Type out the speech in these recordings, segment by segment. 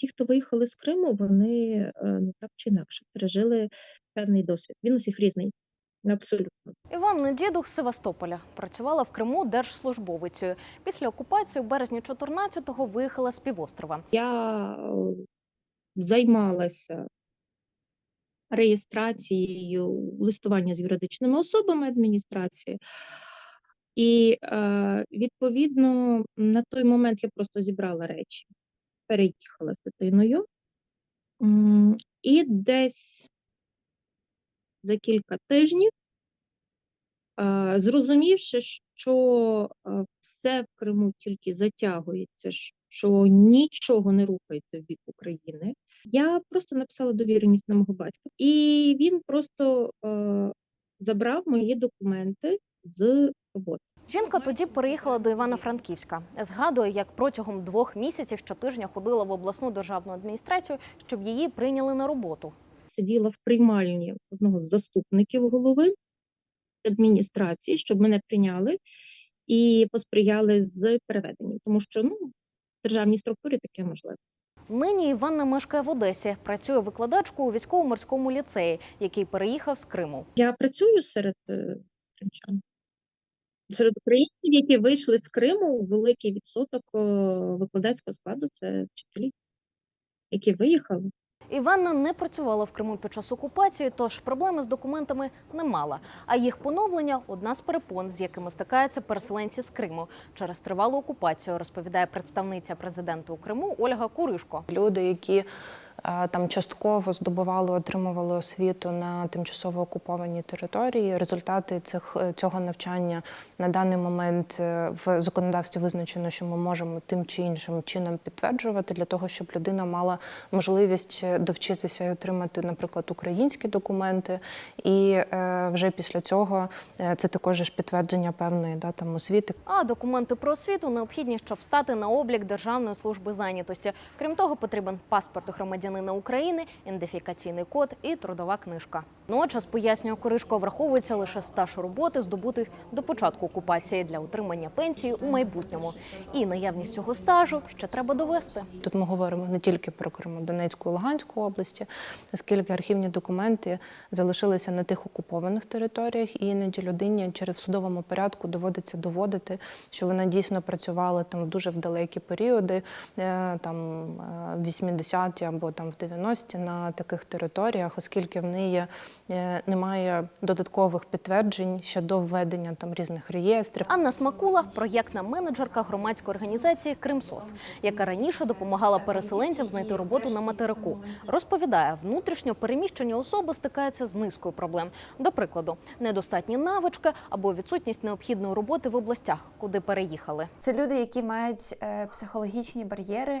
ті, хто виїхали з Криму, вони е, ну так чи інакше пережили певний досвід. Він усіх різний, абсолютно. Іван Дідух з Севастополя працювала в Криму держслужбовицею. Після окупації у березні 14-го виїхала з півострова. Я е, займалася реєстрацією листування з юридичними особами адміністрації. І е, відповідно на той момент я просто зібрала речі, переїхала з дитиною. І десь за кілька тижнів, зрозумівши, що все в Криму тільки затягується, що нічого не рухається в бік України, я просто написала довіреність на мого батька, і він просто забрав мої документи з роботи. Жінка тоді переїхала до Івано-Франківська. Згадує, як протягом двох місяців щотижня ходила в обласну державну адміністрацію, щоб її прийняли на роботу. Сиділа в приймальні одного з заступників голови адміністрації, щоб мене прийняли і посприяли з переведенням, тому що ну в державній структурі таке можливо. Нині Іванна мешкає в Одесі, працює викладачкою у військово-морському ліцеї, який переїхав з Криму. Я працюю серед е, кримчан. Серед українців, які вийшли з Криму, великий відсоток е, викладацького складу це вчителі, які виїхали. Іванна не працювала в Криму під час окупації, тож проблеми з документами не мала. А їх поновлення одна з перепон, з якими стикаються переселенці з Криму через тривалу окупацію, розповідає представниця президента у Криму Ольга Куришко. Люди, які там частково здобували, отримували освіту на тимчасово окупованій території. Результати цих цього навчання на даний момент е, в законодавстві визначено, що ми можемо тим чи іншим чином підтверджувати для того, щоб людина мала можливість довчитися і отримати, наприклад, українські документи. І е, вже після цього е, це також ж підтвердження певної да, там освіти. А документи про освіту необхідні, щоб стати на облік Державної служби зайнятості. Крім того, потрібен паспорт громадянина України, ідентифікаційний код і трудова книжка. Водночас, пояснює Коришко, враховується лише стаж роботи, здобутих до початку окупації для отримання пенсії у майбутньому. І наявність цього стажу ще треба довести. Тут ми говоримо не тільки про Крим, Донецьку Луганську області, оскільки архівні документи залишилися на тих окупованих територіях, і іноді людині через судовому порядку доводиться доводити, що вона дійсно працювала там дуже в далекі періоди, е, там е, 80-ті або там в 90-ті на таких територіях, оскільки в неї е, немає додаткових підтверджень щодо введення там різних реєстрів. Анна Смакула проєктна менеджерка громадської організації Кримсос, яка раніше допомагала переселенцям знайти роботу на материку. Розповідає, внутрішньо переміщені особи стикаються з низкою проблем. До прикладу, недостатні навички або відсутність необхідної роботи в областях, куди переїхали. Це люди, які мають е, психологічні бар'єри,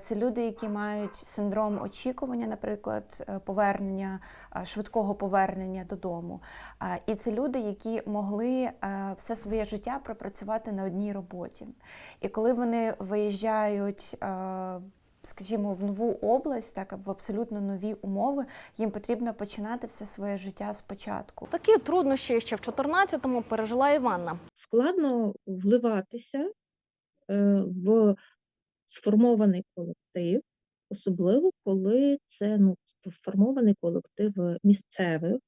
це люди, які мають синдром очікування, наприклад, е, повернення, е, швидкого повернення додому. Е, І це люди, які могли все своє життя пропрацювати на одній роботі. І коли вони виїжджають. Скажімо, в нову область, так в абсолютно нові умови, їм потрібно починати все своє життя спочатку. Такі труднощі ще в 14-му пережила Іванна. Складно вливатися в сформований колектив, особливо коли це ну, сформований колектив місцевих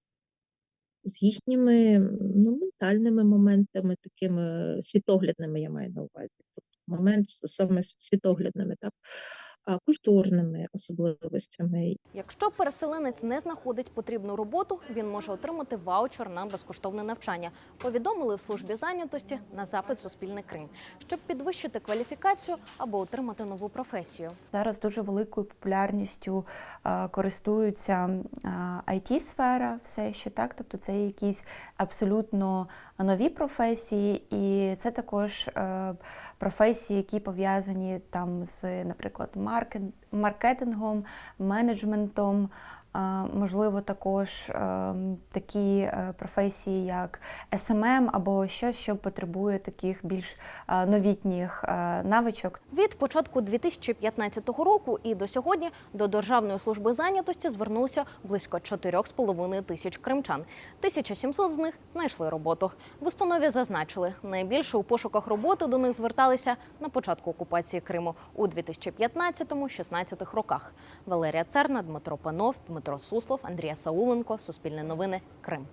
з їхніми ну, ментальними моментами, такими світоглядними, я маю на увазі. Тобто момент саме світоглядними, так, культурними особливостями. Якщо переселенець не знаходить потрібну роботу, він може отримати ваучер на безкоштовне навчання. Повідомили в службі зайнятості на запит Суспільне Крим, щоб підвищити кваліфікацію або отримати нову професію. Зараз дуже великою популярністю користується it сфера все ще так. Тобто це якісь абсолютно нові професії, і це також е, професії, які пов'язані там з, наприклад, маркетингом, менеджментом. Можливо, також е, такі е, професії, як СММ або щось, що потребує таких більш е, новітніх е, навичок. Від початку 2015 року і до сьогодні до Державної служби зайнятості звернулося близько 4,5 тисяч кримчан. 1700 з них знайшли роботу. В установі зазначили, найбільше у пошуках роботи до них зверталися на початку окупації Криму у 2015-16 роках. Валерія Церна, Дмитро Панов, Дмитро Суслов, Андрія Сауленко, Суспільне новини, Крим.